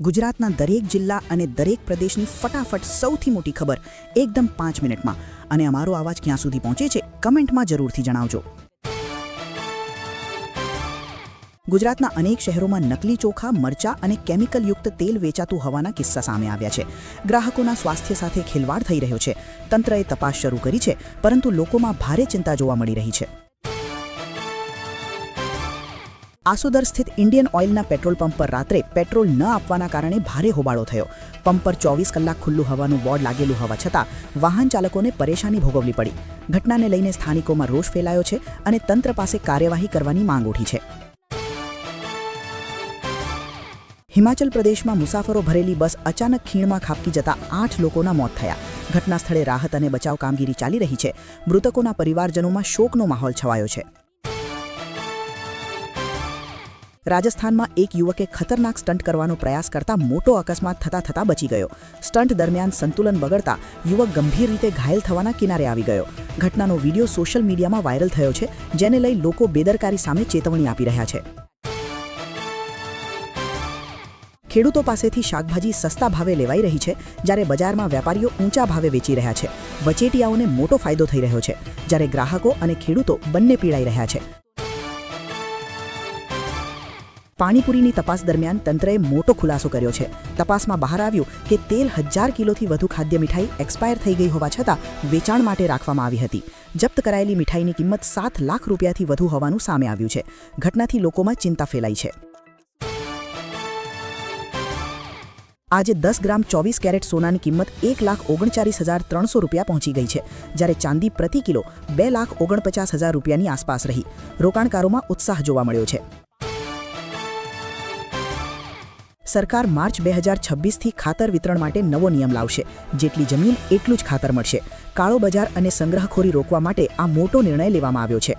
ગુજરાતના દરેક જિલ્લા અને દરેક પ્રદેશની ફટાફટ સૌથી મોટી ખબર એકદમ પાંચ મિનિટમાં. અને અમારો અવાજ ક્યાં સુધી પહોંચે છે, કમેન્ટમાં જરૂરથી જણાવજો. ગુજરાતના અનેક શહેરોમાં નકલી ચોખા, મરચા અને કેમિકલયુક્ત તેલ વેચાતું હોવાના કિસ્સા સામે આવ્યા છે. ગ્રાહકોના સ્વાસ્થ્ય સાથે ખેલવાડ થઈ રહ્યો છે. તંત્રએ તપાસ શરૂ કરી છે, પરંતુ લોકોમાં ભારે ચિંતા જોવા મળી રહી છે. આસોદર સ્થિત ઇન્ડિયન ઓઇલના પેટ્રોલ પંપ પર રાત્રે પેટ્રોલ ન આપવાના કારણે ભારે હોબાળો થયો. પંપ પર ચોવીસ કલાક ખુલ્લું હવાનું બોર્ડ લાગેલું હોવા છતાં વાહન ચાલકોને પરેશાની ભોગવવી પડી. ઘટનાને લઈને સ્થાનિકોમાં રોષ ફેલાયો છે અને તંત્ર પાસે કાર્યવાહી કરવાની માંગ ઉઠી છે. હિમાચલ પ્રદેશમાં મુસાફરો ભરેલી બસ અચાનક ખીણમાં ખાબકી જતા આઠ લોકોના મોત થયા. ઘટના સ્થળે રાહત અને બચાવ કામગીરી ચાલી રહી છે. મૃતકોના પરિવારજનોમાં શોકનો માહોલ છવાયો છે. રાજસ્થાનમાં એક યુવકે ખતરનાક સ્ટન્ટ કરવાનો પ્રયાસ કરતા મોટો અકસ્માત થતા થતા બચી ગયો. સ્ટન્ટ દરમિયાન સંતુલન બગડતા યુવક ગંભીર રીતે ઘાયલ થવાના કિનારે આવી ગયો. ઘટનાનો વીડિયો સોશિયલ મીડિયામાં વાયરલ થયો છે, જેને લઈ લોકો બેદરકારી સામે ચેતવણી આપી રહ્યા છે. ખેડૂતો પાસેથી શાકભાજી સસ્તા ભાવે લેવાઈ રહી છે, જ્યારે બજારમાં વેપારીઓ ઊંચા ભાવે વેચી રહ્યા છે. વચેટિયાઓને મોટો ફાયદો થઈ રહ્યો છે, જ્યારે ગ્રાહકો અને ખેડૂતો બંને પીડાઈ રહ્યા છે. પાણીપુરીની તપાસ દરમિયાન તંત્રએ મોટો ખુલાસો કર્યો છે. તપાસમાં બહાર આવ્યું કે તેલ હજાર કિલોથી વધુ ખાદ્ય મીઠાઈ એક્સપાયર થઈ ગઈ હોવા છતાં વેચાણ માટે રાખવામાં આવી હતી. જપ્ત કરાયેલી મીઠાઈની કિંમત સાત લાખ રૂપિયાથી વધુ હોવાનું સામે આવ્યું છે. ઘટનાથી લોકોમાં ચિંતા ફેલાઈ છે. આજે દસ ગ્રામ ચોવીસ કેરેટ સોનાની કિંમત એક લાખ ઓગણચાલીસ હજાર ત્રણસો રૂપિયા પહોંચી ગઈ છે, જ્યારે ચાંદી પ્રતિ કિલો બે લાખ ઓગણપચાસ હજાર રૂપિયાની આસપાસ રહી. રોકાણકારોમાં ઉત્સાહ જોવા મળ્યો છે. સરકાર માર્ચ બે હજાર છવ્વીસથી ખાતર વિતરણ માટે નવો નિયમ લાવશે. જેટલી જમીન એટલું જ ખાતર મળશે. કાળો બજાર અને સંગ્રહખોરી રોકવા માટે આ મોટો નિર્ણય લેવામાં આવ્યો છે.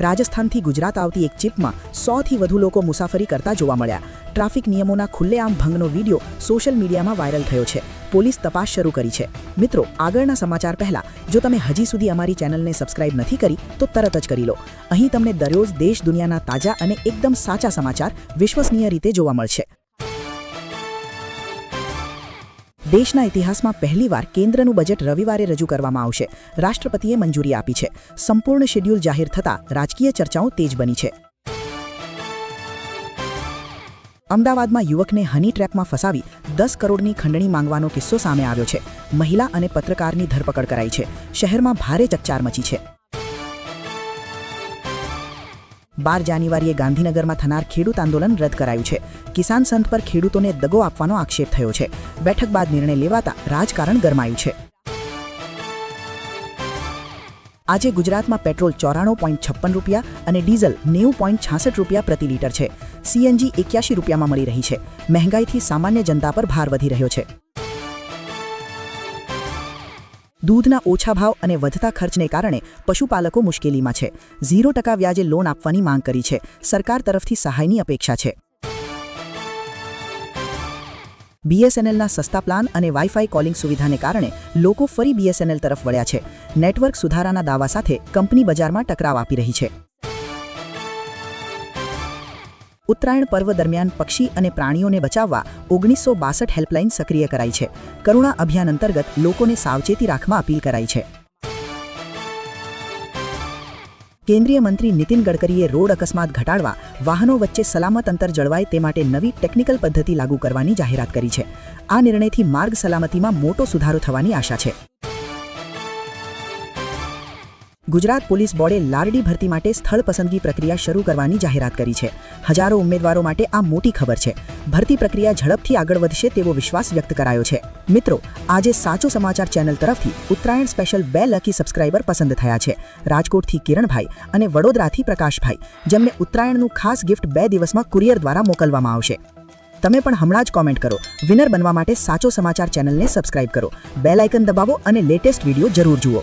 રાજસ્થાનથી ગુજરાત આવતી એક ચીપમાં સોથી વધુ લોકો મુસાફરી કરતા જોવા મળ્યા. ટ્રાફિક નિયમોના ખુલ્લેઆમ ભંગનો વીડિયો સોશિયલ મીડિયામાં વાયરલ થયો છે. પોલીસ તપાસ શરૂ કરી છે. મિત્રો, આગળના સમાચાર પહેલા, જો તમે હજી સુધી અમારી ચેનલને સબસ્ક્રાઇબ નથી કરી, તો તરત જ કરી લો. અહીં તમને દરરોજ દેશ દુનિયાના તાજા અને એકદમ સાચા સમાચાર વિશ્વસનીય રીતે જોવા મળશે. દેશના ઇતિહાસમાં પહેલીવાર કેન્દ્રનું બજેટ રવિવારે રજૂ કરવામાં આવશે. રાષ્ટ્રપતિએ મંજૂરી આપી છે. સંપૂર્ણ શેડ્યુલ જાહેર થતાં રાજકીય ચર્ચાઓ તેજ બની છે. અમદાવાદમાં યુવકને હની ટ્રેપમાં ફસાવી દસ કરોડની ખંડણી માંગવાનો કિસ્સો સામે આવ્યો છે. મહિલા અને પત્રકારની ધરપકડ કરાઈ છે. શહેરમાં ભારે ચકચાર મચી છે. બાર જાન્યુઆરીએ ગાંધીનગરમાં થનાર ખેડૂત આંદોલન રદ કરાયું છે. કિસાન સંત પર ખેડૂતોને દગો આપવાનો આક્ષેપ થયો છે. બેઠક બાદ નિર્ણય લેવાતા રાજકારણ ગરમાયું છે. આજે ગુજરાતમાં પેટ્રોલ ચોરાણું પોઈન્ટ છપ્પન રૂપિયા અને ડીઝલ નેવું પોઈન્ટ છાસઠ રૂપિયા પ્રતિ લીટર છે. સીએનજી એક્યાસી રૂપિયામાં મળી રહી છે. મહેંગાઈથી સામાન્ય જનતા પર ભાર વધી રહ્યો છે. દૂધના ઓછા ભાવ અને વધતા ખર્ચને કારણે પશુપાલકો મુશ્કેલીમાં છે. ઝીરો ટકા વ્યાજે લોન આપવાની માંગ કરી છે. સરકાર તરફથી સહાયની અપેક્ષા છે. બીએસએનએલના સસ્તા પ્લાન અને વાઈફાઈ કોલિંગ સુવિધાને કારણે લોકો ફરી બીએસએનએલ તરફ વળ્યા છે. નેટવર્ક સુધારાના દાવા સાથે કંપની બજારમાં ટકરાવ આપી રહી છે. ઉત્તરાયણ પર્વ દરમિયાન પક્ષી અને પ્રાણીઓને બચાવવા ઓગણીસો બાસઠ હેલ્પલાઇન સક્રિય કરાઈ છે. કરુણા અભિયાન અંતર્ગત લોકોને સાવચેતી રાખવા અપીલ કરાઈ છે. કેન્દ્રીય મંત્રી નીતિન ગડકરીએ રોડ અકસ્માત ઘટાડવા, વાહનો વચ્ચે સલામત અંતર જળવાય તે માટે નવી ટેકનિકલ પદ્ધતિ લાગુ કરવાની જાહેરાત કરી છે. આ નિર્ણયથી માર્ગ સલામતીમાં મોટો સુધારો થવાની આશા છે. ગુજરાત પોલીસ બોર્ડે લારડી ભરતી માટે સ્થળ પસંદગી પ્રક્રિયા શરૂ કરવાની જાહેરાત કરી છે. હજારો ઉમેદવારો માટે આ મોટી ખબર છે. ભરતી પ્રક્રિયા ઝડપથી આગળ વધશે તેવો વિશ્વાસ વ્યક્ત કરાયો છે. મિત્રો, આજે સાચો સમાચાર ચેનલ તરફથી ઉત્તરાયણ સ્પેશિયલ બે લકી સબસ્ક્રાઇબર પસંદ થયા છે. રાજકોટથી કિરણભાઈ અને વડોદરાથી પ્રકાશભાઈ, જેમને ઉત્તરાયણનું ખાસ ગિફ્ટ બે દિવસમાં કુરિયર દ્વારા મોકલવામાં આવશે. તમે પણ હમણાં જ કોમેન્ટ કરો. વિનર બનવા માટે સાચો સમાચાર ચેનલને સબસ્ક્રાઇબ કરો. બેલ આઇકન દબાવો અને લેટેસ્ટ વીડિયો જરૂર જુઓ.